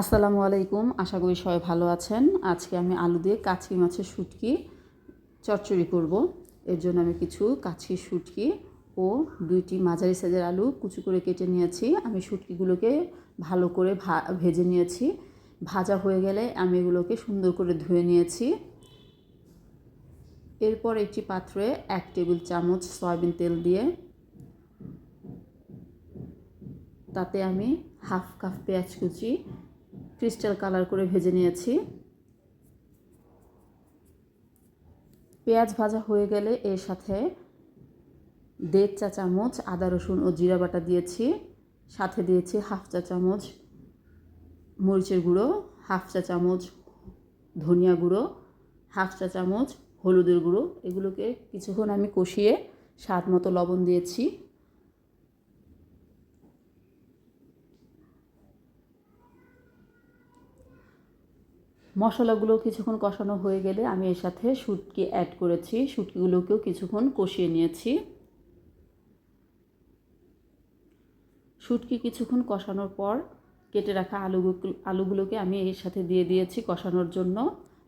আসসালামু আলাইকুম। আশা করি সবাই ভালো আছেন। আজকে আমি আলু দিয়ে কাচকি মাছের শুটকি চচ্চড়ি করব। এর জন্য আমি কিছু কাচকি শুটকি ও দুইটি মাঝারি সাইজের আলু কুচু করে কেটে নিয়েছি। আমি শুটকিগুলোকে ভালো করে ভেজে নিয়েছি। ভাজা হয়ে গেলে আমি এগুলোকে সুন্দর করে ধুয়ে নিয়েছি। এরপর একটি পাত্রে এক টেবিল চামচ সয়াবিন তেল দিয়ে তাতে আমি হাফ কাপ পেঁয়াজ কুচি ক্রিস্টাল কালার করে ভেজে নিয়েছি। পেঁয়াজ ভাজা হয়ে গেলে এর সাথে দেড় চা চামচ আদা, রসুন ও জিরা বাটা দিয়েছি। সাথে দিয়েছি হাফ চা চামচ মরিচের গুঁড়ো, হাফ চা চামচ ধনিয়া গুঁড়ো, হাফ চা চামচ হলুদের গুঁড়ো। এগুলোকে কিছুক্ষণ আমি কষিয়ে স্বাদ মতো লবণ দিয়েছি। মশলাগুলো কিছুক্ষণ কষানো হয়ে গেলে আমি এর সাথে শুটকি অ্যাড করেছি। শুটকিগুলোকেও কিছুক্ষণ কষিয়ে নিয়েছি। শুটকি কিছুক্ষণ কষানোর পর কেটে রাখা আলুগুলো আলুগুলোকে আমি এর সাথে দিয়ে দিয়েছি কষানোর জন্য।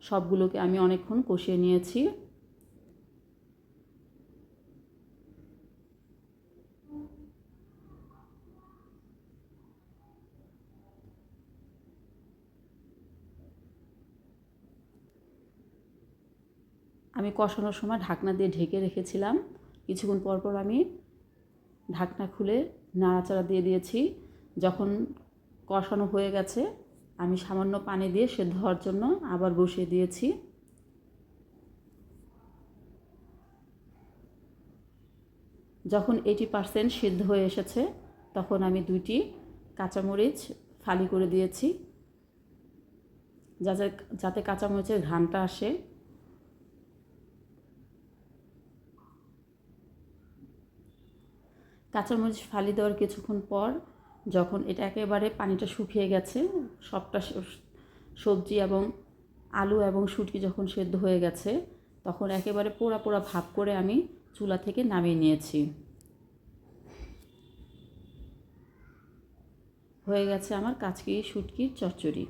সবগুলোকে আমি অনেকক্ষণ কষিয়ে নিয়েছি। আমি কষানোর সময় ঢাকনা দিয়ে ঢেকে রেখেছিলাম। কিছুক্ষণ পর পর আমি ঢাকনা খুলে নাড়াচাড়া দিয়ে দিয়েছি। যখন কষানো হয়ে গেছে, আমি সামান্য পানি দিয়ে সেদ্ধ হওয়ার জন্য আবার বসিয়ে দিয়েছি। যখন এইটি পার্সেন্ট সিদ্ধ হয়ে এসেছে, তখন আমি দুইটি কাঁচামরিচ ফালি করে দিয়েছি। যাতে যাতে কাঁচামরিচের ঘ্রাণটা আসে। কাঁচামরিচ ফালি দেওয়ার কিছুক্ষণ পর যখন এটা একেবারে পানিটা শুকিয়ে গেছে, সবটা সবজি এবং আলু এবং শুটকি যখন সেদ্ধ হয়ে গেছে, তখন একেবারে পোড়া পোড়া ভাব করে আমি চুলা থেকে নামিয়ে নিয়েছি। হয়ে গেছে আমার কাচকি শুটকির চচ্চড়ি।